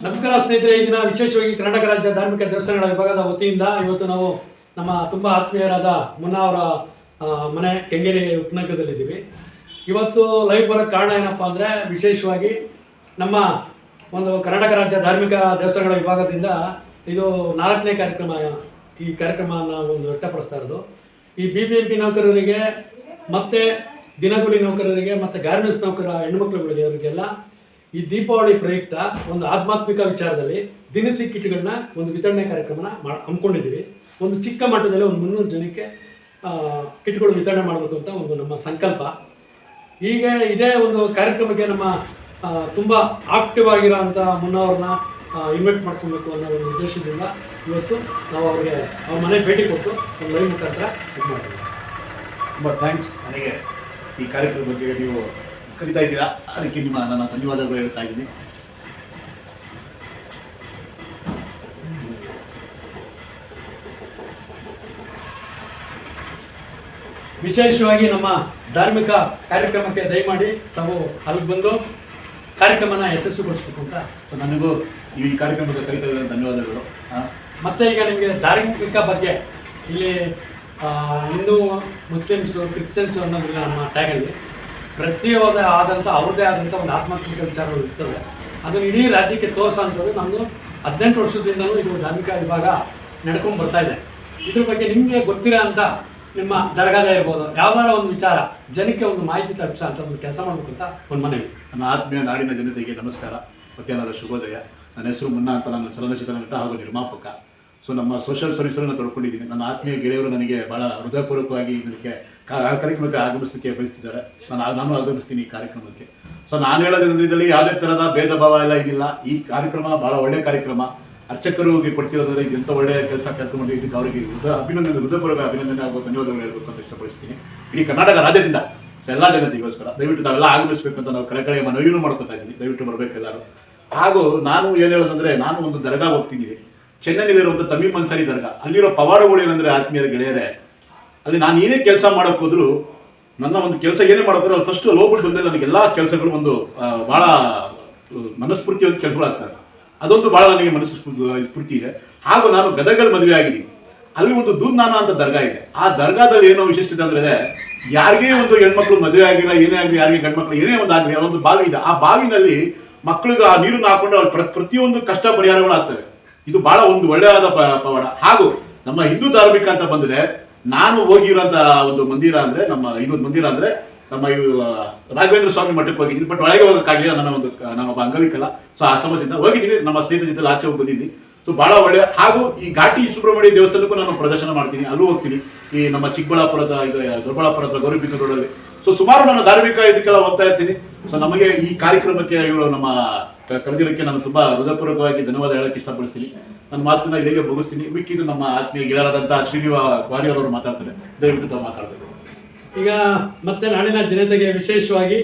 ನಮಸ್ಕಾರ ಸ್ನೇಹಿತರೆ ಈ ದಿನ ವಿಶೇಷವಾಗಿ ಕರ್ನಾಟಕ ರಾಜ್ಯ ಧಾರ್ಮಿಕ ದೇವಸ್ಥಾನಗಳ ವಿಭಾಗದ ವತಿಯಿಂದ ಇವತ್ತು ನಾವು ನಮ್ಮ ತುಂಬ ಆತ್ಮೀಯರಾದ ಮುನ್ನಾ ಅವರ ಮನೆ ಕೆಂಗೇರಿ ಉಪನಗರದಲ್ಲಿದ್ದೀವಿ. ಇವತ್ತು ಲೈವ್ ಬರೋಕ್ಕೆ ಕಾರಣ ಏನಪ್ಪ ಅಂದರೆ ವಿಶೇಷವಾಗಿ ನಮ್ಮ ಒಂದು ಕರ್ನಾಟಕ ರಾಜ್ಯ ಧಾರ್ಮಿಕ ದೇವಸ್ಥಾನಗಳ ವಿಭಾಗದಿಂದ ಇದು ನಾಲ್ಕನೇ ಕಾರ್ಯಕ್ರಮ, ಈ ಕಾರ್ಯಕ್ರಮನ ಒಂದು ವ್ಯಕ್ತಪಡಿಸ್ತಾ ಇರೋದು. ಈ ಬಿ ಬಿ ಎಂ ಪಿ ನೌಕರರಿಗೆ ಮತ್ತು ದಿನಗೂಲಿ ನೌಕರರಿಗೆ ಮತ್ತು ಗಾರ್ಮೆಂಟ್ಸ್ ನೌಕರ ಹೆಣ್ಮಕ್ಳುಗಳಿಗೆ ಅವರಿಗೆಲ್ಲ ಈ ದೀಪಾವಳಿ ಪ್ರಯುಕ್ತ ಒಂದು ಆಧ್ಯಾತ್ಮಿಕ ವಿಚಾರದಲ್ಲಿ ದಿನಸಿ ಕಿಟ್ಗಳನ್ನ ಒಂದು ವಿತರಣೆ ಕಾರ್ಯಕ್ರಮನ ಮಾ, ಹಮ್ಮಿಕೊಂಡಿದ್ದೀವಿ. ಒಂದು ಚಿಕ್ಕ ಮಟ್ಟದಲ್ಲಿ ಒಂದು ಮುನ್ನೂರು ಜನಕ್ಕೆ ಕಿಟ್ಗಳು ವಿತರಣೆ ಮಾಡಬೇಕು ಅಂತ ಒಂದು ನಮ್ಮ ಸಂಕಲ್ಪ. ಈಗ ಇದೇ ಒಂದು ಕಾರ್ಯಕ್ರಮಕ್ಕೆ ನಮ್ಮ ತುಂಬ ಆಕ್ಟಿವ್ ಆಗಿರೋಂಥ ಮುನ್ನವ್ರನ್ನ ಇನ್ವೈಟ್ ಮಾಡ್ಕೊಬೇಕು ಅನ್ನೋ ಒಂದು ಉದ್ದೇಶದಿಂದ ಇವತ್ತು ನಾವು ಅವರಿಗೆ, ಅವ್ರ ಮನೆ ಭೇಟಿ ಕೊಟ್ಟು ಒಂದು ಲೈವ್ ಮುಖಾಂತರ ಇದು ಮಾಡ್ತೀವಿ. ತುಂಬ ಥ್ಯಾಂಕ್ಸ್ ನನಗೆ ಈ ಕಾರ್ಯಕ್ರಮದ ಬಗ್ಗೆ ನೀವು ಕರಿತಾ ಇದ್ದೀರಾ? ಅದಕ್ಕೆ ನಿಮ್ಮ ನನ್ನ ಧನ್ಯವಾದಗಳು ಹೇಳ್ತಾ ಇದ್ದೀನಿ. ವಿಶೇಷವಾಗಿ ನಮ್ಮ ಧಾರ್ಮಿಕ ಕಾರ್ಯಕ್ರಮಕ್ಕೆ ದಯಮಾಡಿ ತಾವು ಅಲ್ಲಿಗೆ ಬಂದು ಕಾರ್ಯಕ್ರಮನ ಯಶಸ್ವಿಗೊಳಿಸ್ಬೇಕು ಅಂತ ನನಗೂ ಈ ಕಾರ್ಯಕ್ರಮದ ಕರಿತಾ ಧನ್ಯವಾದಗಳು. ಮತ್ತೆ ಈಗ ನಿಮಗೆ ಧಾರ್ಮಿಕ ಬಗ್ಗೆ ಇಲ್ಲಿ ಹಿಂದೂ ಮುಸ್ಲಿಮ್ಸು ಕ್ರಿಶ್ಚಿಯನ್ಸು ಅನ್ನೋದಿಲ್ಲ ನಮ್ಮ ಟ್ಯಾಗಲ್ಲಿ ಪ್ರತಿಯೊಂದು ಆದಂಥ ಅವ್ರದ್ದೇ ಆದಂಥ ಒಂದು ಆತ್ಮಾತ್ಮಿಕ ವಿಚಾರಗಳು ಇರ್ತವೆ. ಅದನ್ನು ಇಡೀ ರಾಜ್ಯಕ್ಕೆ ತೋರಿಸೋಂಥದ್ದು ನಮ್ಮದು ಹದಿನೆಂಟು ವರ್ಷದಿಂದಲೂ ಇದು ಧಾರ್ಮಿಕ ವಿಭಾಗ ನಡ್ಕೊಂಡು ಬರ್ತಾ ಇದೆ. ಇದ್ರ ಬಗ್ಗೆ ನಿಮಗೆ ಗೊತ್ತಿರೋ ಅಂತ ನಿಮ್ಮ ದರ್ಗಾದ ಇರ್ಬೋದು ಯಾವ್ದಾರ ಒಂದು ವಿಚಾರ, ಜನಕ್ಕೆ ಒಂದು ಮಾಹಿತಿ ತಲುಪಿಸೋ ಅಂತ ಒಂದು ಕೆಲಸ ಮಾಡ್ಬೇಕಂತ ಅಂತ ಒಂದು ಮನವಿ. ನನ್ನ ಆತ್ಮೀಯ ನಾಡಿನ ಜನತೆಗೆ ನಮಸ್ಕಾರ. ಮಧ್ಯಾಹ್ನದ ಶುಭೋದಯ. ನನ್ನ ಹೆಸರು ಮುನ್ನ ಅಂತ ನಾನು ಚಲನಚಿತ್ರ ನಟ ಹಾಗೂ ನಿರ್ಮಾಪಕ. ಸೊ ನಮ್ಮ ಸೋಷಿಯಲ್ ಸರ್ವಿಸನ್ನು ತೊಡ್ಕೊಂಡಿದ್ದೀನಿ. ನನ್ನ ಆತ್ಮೀಯ ಗೆಳೆಯರು ನನಗೆ ಭಾಳ ಹೃದಯಪೂರ್ವಕವಾಗಿ ಇದಕ್ಕೆ ಕಾರ್ಯಕ್ರಮಕ್ಕೆ ಆಗಮಿಸಲಿಕ್ಕೆ ಬಯಸ್ತಿದ್ದಾರೆ. ನಾನು ನಾನು ಆಗಮಿಸ್ತೀನಿ ಈ ಕಾರ್ಯಕ್ರಮಕ್ಕೆ. ಸೊ ನಾನು ಹೇಳೋದ್ರಿಂದ ಇದರಲ್ಲಿ ಯಾವುದೇ ಥರದ ಭೇದ ಭಾವ ಎಲ್ಲ ಏನಿಲ್ಲ. ಈ ಕಾರ್ಯಕ್ರಮ ಭಾಳ ಒಳ್ಳೆಯ ಕಾರ್ಯಕ್ರಮ. ಅರ್ಚಕರಿಗೆ ಕೊಡ್ತಿರೋದ್ರೆ ಇದೆಂಥ ಒಳ್ಳೆಯ ಕೆಲಸ ಕಾರ್ಯಕ್ರಮ ಇದಕ್ಕೆ ಅವರಿಗೆ ಹೃದಯ ಅಭಿನಂದನೆ, ಹೃದಯಪೂರ್ವಕ ಅಭಿನಂದನೆ ಹಾಗೂ ಧನ್ಯವಾದಗಳು ಹೇಳಬೇಕು ಅಂತ ಇಷ್ಟಪಡಿಸ್ತೀನಿ. ಇಡೀ ಕರ್ನಾಟಕ ರಾಜ್ಯದಿಂದ ಎಲ್ಲ ಜನತೆಗೋಸ್ಕರ, ದಯವಿಟ್ಟು ತಾವೆಲ್ಲ ಆಗಮಿಸಬೇಕು ಅಂತ ನಾವು ಕಳೆ ಮನವಿನೂ ಮಾಡ್ಕೊತಾ ಇದ್ದೀನಿ ದಯವಿಟ್ಟು ಬರಬೇಕು ಎಲ್ಲರೂ. ಹಾಗೂ ನಾನು ಏನು ಹೇಳೋದಂದರೆ, ನಾನು ಒಂದು ದರ್ಗಾ ಹೋಗ್ತಿದ್ದೀನಿ. ಚೆನ್ನೈನಲ್ಲಿರುವಂಥ ತಮೀಮ್ ಅನ್ಸಾರಿ ದರ್ಗ ಅಲ್ಲಿರೋ ಪವಾಡಗಳು ಏನಂದ್ರೆ ಆತ್ಮೀಯರ ಗೆಳೆಯರೇ, ಅಲ್ಲಿ ನಾನು ಏನೇ ಕೆಲಸ ಮಾಡೋಕೆ ಹೋದ್ರು, ನನ್ನ ಒಂದು ಕೆಲಸ ಏನೇ ಮಾಡೋಕೆ ಅಲ್ಲಿ ಫಸ್ಟ್ ಹೋಗ್ಬಿಟ್ಟು ಬಂದರೆ ನನಗೆ ಎಲ್ಲ ಕೆಲಸಗಳು ಒಂದು ಭಾಳ ಒಂದು ಕೆಲಸಗಳಾಗ್ತವೆ ಅದೊಂದು ಭಾಳ ನನಗೆ ಮನಸ್ಸು ಸ್ಫೂರ್ತಿ ಇದೆ. ಹಾಗೂ ನಾನು ಗದಗಲ್ಲಿ ಮದುವೆ ಆಗಿದ್ದೀನಿ. ಅಲ್ಲಿ ಒಂದು ದೂರ್ನಾನ ಅಂತ ದರ್ಗಾ ಇದೆ. ಆ ದರ್ಗಾದಲ್ಲಿ ಏನೋ ವಿಶಿಷ್ಟತೆ ಅಂದರೆ, ಯಾರಿಗೇ ಒಂದು ಹೆಣ್ಮಕ್ಳು ಮದುವೆ ಆಗಿಲ್ಲ, ಏನೇ ಆಗಲಿ ಯಾರಿಗೆ ಗಂಡ್ಮಕ್ಳು ಏನೇ ಒಂದು ಆಗಲಿ ಒಂದು ಬಾವಿ ಇದೆ. ಆ ಬಾವಿನಲ್ಲಿ ಮಕ್ಕಳಿಗೆ ಆ ನೀರನ್ನು ಹಾಕೊಂಡು ಅವ್ರು ಪ್ರ- ಪ್ರತಿಯೊಂದು ಕಷ್ಟ ಪರಿಹಾರಗಳು ಆಗ್ತವೆ ಇದು ಬಹಳ ಒಂದು ಒಳ್ಳೆಯದಾದ ಹಾಗೂ ನಮ್ಮ ಹಿಂದೂ ಧಾರ್ಮಿಕ ಅಂತ ಬಂದ್ರೆ, ನಾನು ಹೋಗಿರೋಂಥ ಒಂದು ಮಂದಿರ ಅಂದ್ರೆ, ನಮ್ಮ ಇನ್ನೊಂದು ಮಂದಿರ ಅಂದ್ರೆ, ನಮ್ಮ ಇವು ರಾಘವೇಂದ್ರ ಸ್ವಾಮಿ ಮಠಕ್ಕೆ ಹೋಗಿದ್ದೀನಿ. ಬಟ್ ಒಳಗೆ ಹೋಗೋಕ್ಕಾಗಲಿಲ್ಲ ನನ್ನ ಒಂದು ನಮ್ಮ ಅಂಗವಿಕಲ ಸೊ ಆ ಸಮಸ್ಯೆಯಿಂದ ಹೋಗಿದ್ದೀನಿ, ನಮ್ಮ ಸ್ನೇಹಿತರ ಜೊತೆ ಆಚೆ ಬಂದಿದ್ದೀನಿ. ಸೊ ಬಹಳ ಒಳ್ಳೆ, ಹಾಗೂ ಈ ಘಾಟಿ ಸುಬ್ರಹ್ಮಣ್ಯ ದೇವಸ್ಥಾನಕ್ಕೂ ನಾನು ಪ್ರದರ್ಶನ ಮಾಡ್ತೀನಿ. ಅಲ್ಲೂ ಹೋಗ್ತೀನಿ. ಈ ನಮ್ಮ ಚಿಕ್ಕಬಳ್ಳಾಪುರದ, ಇದು ದೊಡ್ಡಬಳ್ಳಾಪುರದ ಗೌರಿಬಿದ್ದೂರಲ್ಲಿ ಸೊ ಸುಮಾರು ನಾನು ಧಾರ್ಮಿಕ ಇದಕ್ಕೆಲ್ಲ ಹೋಗ್ತಾ ಇರ್ತೀನಿ. ಸೊ ನಮಗೆ ಈ ಕಾರ್ಯಕ್ರಮಕ್ಕೆ ಇವರು ನಮ್ಮ ಕ- ಕರೆದಿರೋಕ್ಕೆ ನಾನು ತುಂಬ ಹೃದಯಪೂರ್ವಕವಾಗಿ ಧನ್ಯವಾದ ಹೇಳಕ್ಕೆ ಇಷ್ಟಪಡಿಸ್ತೀನಿ. ನನ್ನ ಮಾತನ್ನ ಇಲ್ಲಿಗೆ ಮುಗಿಸ್ತೀನಿ. ಮಿಕ್ಕಿದ್ದು ನಮ್ಮ ಆತ್ಮೀಯ ಗೆಳೆಯರಾದಂಥ ಶ್ರೀನಿವಾ ವಾರಿಯರ್ ಅವರು ಮಾತಾಡ್ತಾರೆ. ದಯವಿಟ್ಟು ತಾವು ಮಾತಾಡಬೇಕು. ಈಗ ಮತ್ತೆ ನಾಡಿನ ಜನತೆಗೆ ವಿಶೇಷವಾಗಿ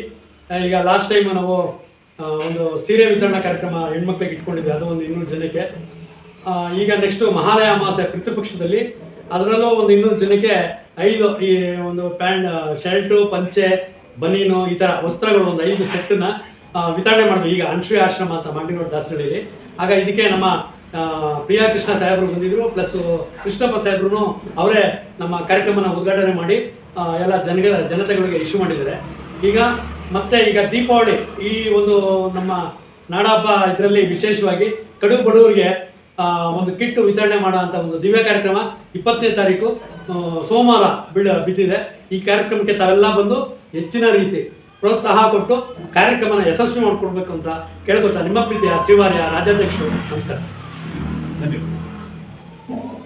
ಈಗ ಲಾಸ್ಟ್ ಟೈಮ್ ನಾವು ಒಂದು ಸೀರೆ ವಿತರಣಾ ಕಾರ್ಯಕ್ರಮ ಹೆಣ್ಮಕ್ಳಿಗೆ ಇಟ್ಕೊಂಡಿದ್ವಿ. ಅದು ಒಂದು ಇನ್ನೂರು ಜನಕ್ಕೆ. ಈಗ ನೆಕ್ಸ್ಟು ಮಹಾಲಯ ಅಮಾವಾಸ್ಯ ಪಿತೃಪಕ್ಷದಲ್ಲಿ ಅದರಲ್ಲೂ ಒಂದು ಇನ್ನೂರು ಜನಕ್ಕೆ ಐದು, ಈ ಒಂದು ಪ್ಯಾಂಟ್ ಶರ್ಟು, ಪಂಚೆ, ಬನೀನು ಈ ಥರ ವಸ್ತ್ರಗಳು, ಒಂದು ಐದು ಸೆಟ್ಟನ್ನ ವಿತರಣೆ ಮಾಡಿದ್ವಿ. ಈಗ ಅನ್ಶ್ರೀ ಆಶ್ರಮ ಅಂತ ಮಂಡಿನೋಡ್ ದಾಸರಳ್ಳಿಲಿ. ಆಗ ಇದಕ್ಕೆ ನಮ್ಮ ಪ್ರಿಯಾ ಕೃಷ್ಣ ಸಾಹೇಬರು ಬಂದಿದ್ರು. ಪ್ಲಸ್ ಕೃಷ್ಣಪ್ಪ ಸಾಹೇಬ್ರು ಅವರೇ ನಮ್ಮ ಕಾರ್ಯಕ್ರಮನ ಉದ್ಘಾಟನೆ ಮಾಡಿ ಎಲ್ಲ ಜನಗಳ, ಜನತೆಗಳಿಗೆ ಇಶ್ಯೂ ಮಾಡಿದ್ದಾರೆ. ಈಗ ಮತ್ತೆ ಈಗ ದೀಪಾವಳಿ ಈ ಒಂದು ನಮ್ಮ ನಾಡಹಬ್ಬ ಇದರಲ್ಲಿ ವಿಶೇಷವಾಗಿ ಕಡು ಬಡವರಿಗೆ ಒಂದು ಕಿಟ್ಟು ವಿತರಣೆ ಮಾಡೋ ಅಂತ ಒಂದು ದಿವ್ಯ ಕಾರ್ಯಕ್ರಮ ಇಪ್ಪತ್ತನೇ ತಾರೀಕು ಸೋಮವಾರ ಬಿಳ ಬಿದ್ದಿದೆ. ಈ ಕಾರ್ಯಕ್ರಮಕ್ಕೆ ತಾವೆಲ್ಲ ಬಂದು ಹೆಚ್ಚಿನ ರೀತಿ ಪ್ರೋತ್ಸಾಹ ಕೊಟ್ಟು ಕಾರ್ಯಕ್ರಮನ ಯಶಸ್ವಿ ಮಾಡಿಕೊಡ್ಬೇಕು ಅಂತ ಕೇಳ್ಕೊತಾ ನಿಮ್ಮ ಪ್ರೀತಿಯ ಶ್ರೀವಾರ್ಯ ರಾಜ್ಯಾಧ್ಯಕ್ಷರು ನಮಸ್ಕಾರ. ಧನ್ಯವಾದ.